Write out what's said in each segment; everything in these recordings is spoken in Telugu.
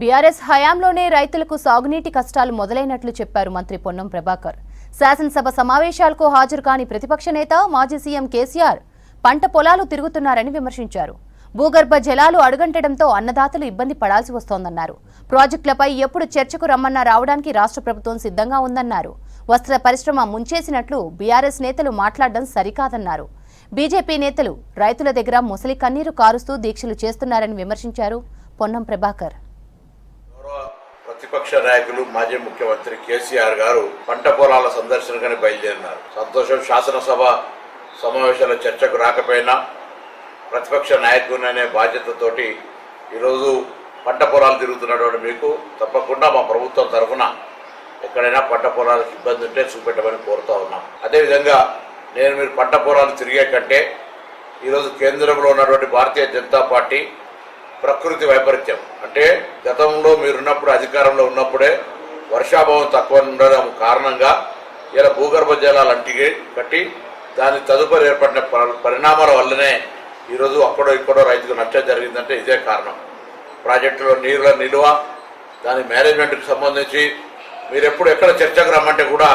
బీఆర్ఎస్ హయాంలోనే రైతులకు సాగునీటి కష్టాలు మొదలైనట్లు చెప్పారు మంత్రి పొన్నం ప్రభాకర్. శాసనసభ సమావేశాలకు హాజరు కాని ప్రతిపక్ష నేత మాజీ సీఎం కేసీఆర్ పంట పొలాలు తిరుగుతున్నారని విమర్శించారు. భూగర్భ జలాలు అడుగంటడంతో అన్నదాతలు ఇబ్బంది పడాల్సి వస్తోందన్నారు. ప్రాజెక్టులపై ఎప్పుడు చర్చకు రమ్మన్నా రావడానికి రాష్ట్ర ప్రభుత్వం సిద్ధంగా ఉందన్నారు. వస్త్ర పరిశ్రమ ముంచేసినట్లు బీఆర్ఎస్ నేతలు మాట్లాడడం సరికాదన్నారు. బీజేపీ నేతలు రైతుల దగ్గర ముసలి కన్నీరు కారుస్తూ దీక్షలు చేస్తున్నారని విమర్శించారు పొన్నం ప్రభాకర్. ప్రతిపక్ష నాయకులు మాజీ ముఖ్యమంత్రి కేసీఆర్ గారు పంట పొలాల సందర్శనకని బయలుదేరినారు. సంతోషం శాసనసభ సమావేశాల చర్చకు రాకపోయినా ప్రతిపక్ష నాయకుని అనే బాధ్యతతోటి ఈరోజు పంట పొలాలు తిరుగుతున్నటువంటి మీకు తప్పకుండా మా ప్రభుత్వం తరఫున ఎక్కడైనా పంట పొలాలకు ఇబ్బంది ఉంటే చూపెట్టమని కోరుతా ఉన్నాం. అదేవిధంగా నేను మీరు పంట పొలాలు తిరిగే కంటే ఈరోజు కేంద్రంలో ఉన్నటువంటి భారతీయ జనతా పార్టీ ప్రకృతి వైపరీత్యం. అంటే గతంలో మీరున్నప్పుడు అధికారంలో ఉన్నప్పుడే వర్షాభావం తక్కువ ఉండడం కారణంగా ఇలా భూగర్భ జలాలు అంటికి కట్టి దాని తదుపరి ఏర్పడిన పరిణామాల వల్లనే ఈరోజు అక్కడో ఇక్కడో రైతుకు నష్టం జరిగిందంటే ఇదే కారణం. ప్రాజెక్టులో నీళ్ళ నిల్వ దాని మేనేజ్మెంట్కి సంబంధించి మీరు ఎప్పుడు ఎక్కడ చర్చకు రమ్మంటే కూడా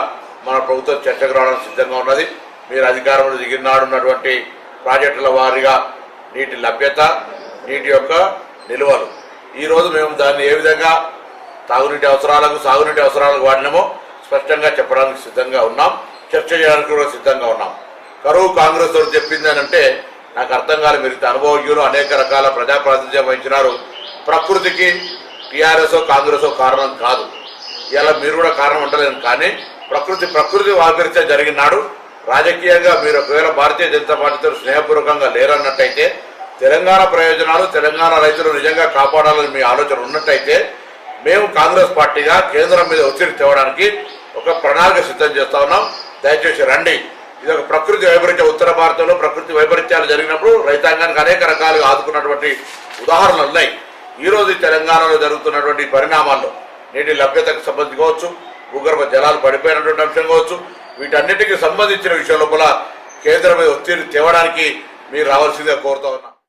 మన ప్రభుత్వం చర్చకు రావడానికి సిద్ధంగా ఉన్నది. మీరు అధికారంలో దిగినాడు ఉన్నటువంటి ప్రాజెక్టుల వారీగా నీటి లభ్యత నీటి యొక్క నిల్వలు. ఈరోజు మేము దాన్ని ఏ విధంగా తాగునీటి అవసరాలకు సాగునీటి అవసరాలకు వాడినామో స్పష్టంగా చెప్పడానికి సిద్ధంగా ఉన్నాం. చర్చ చేయడానికి కూడా సిద్ధంగా ఉన్నాం. కరువు కాంగ్రెస్ వారు చెప్పింది అని అంటే నాకు అర్థం కాదు మీరు ఇంత అనుభవజ్ఞులు అనేక రకాల ప్రజాప్రాతినిధ్యం వహించినారు. ప్రకృతికి టీఆర్ఎస్ కాంగ్రెస్ కారణం కాదు. ఇలా మీరు కూడా కారణం ఉండలేదు కానీ ప్రకృతి ప్రకృతి వైపరీత్యం జరిగినాడు. రాజకీయంగా మీరు ఒకవేళ భారతీయ జనతా పార్టీతో స్నేహపూర్వకంగా లేరన్నట్టయితే తెలంగాణ ప్రయోజనాలు తెలంగాణ రైతులు నిజంగా కాపాడాలని మీ ఆలోచన ఉన్నట్టయితే మేము కాంగ్రెస్ పార్టీగా కేంద్రం మీద ఒత్తిడి తేవడానికి ఒక ప్రణాళిక సిద్ధం చేస్తా ఉన్నాం. దయచేసి రండి. ఇది ఒక ప్రకృతి వైపరీత్యం. ఉత్తర భారతంలో ప్రకృతి వైపరీత్యాలు జరిగినప్పుడు రైతాంగానికి అనేక రకాలుగా ఆదుకున్నటువంటి ఉదాహరణలు ఉన్నాయి. ఈ రోజు తెలంగాణలో జరుగుతున్నటువంటి పరిణామాల్లో నీటి లభ్యతకు సంబంధించి కావచ్చు భూగర్భ జలాలు పడిపోయినటువంటి అంశం కావచ్చు వీటన్నిటికీ సంబంధించిన విషయం లోపల కేంద్రం మీద ఒత్తిడి తేవడానికి మీరు రావాల్సిందిగా కోరుతా ఉన్నా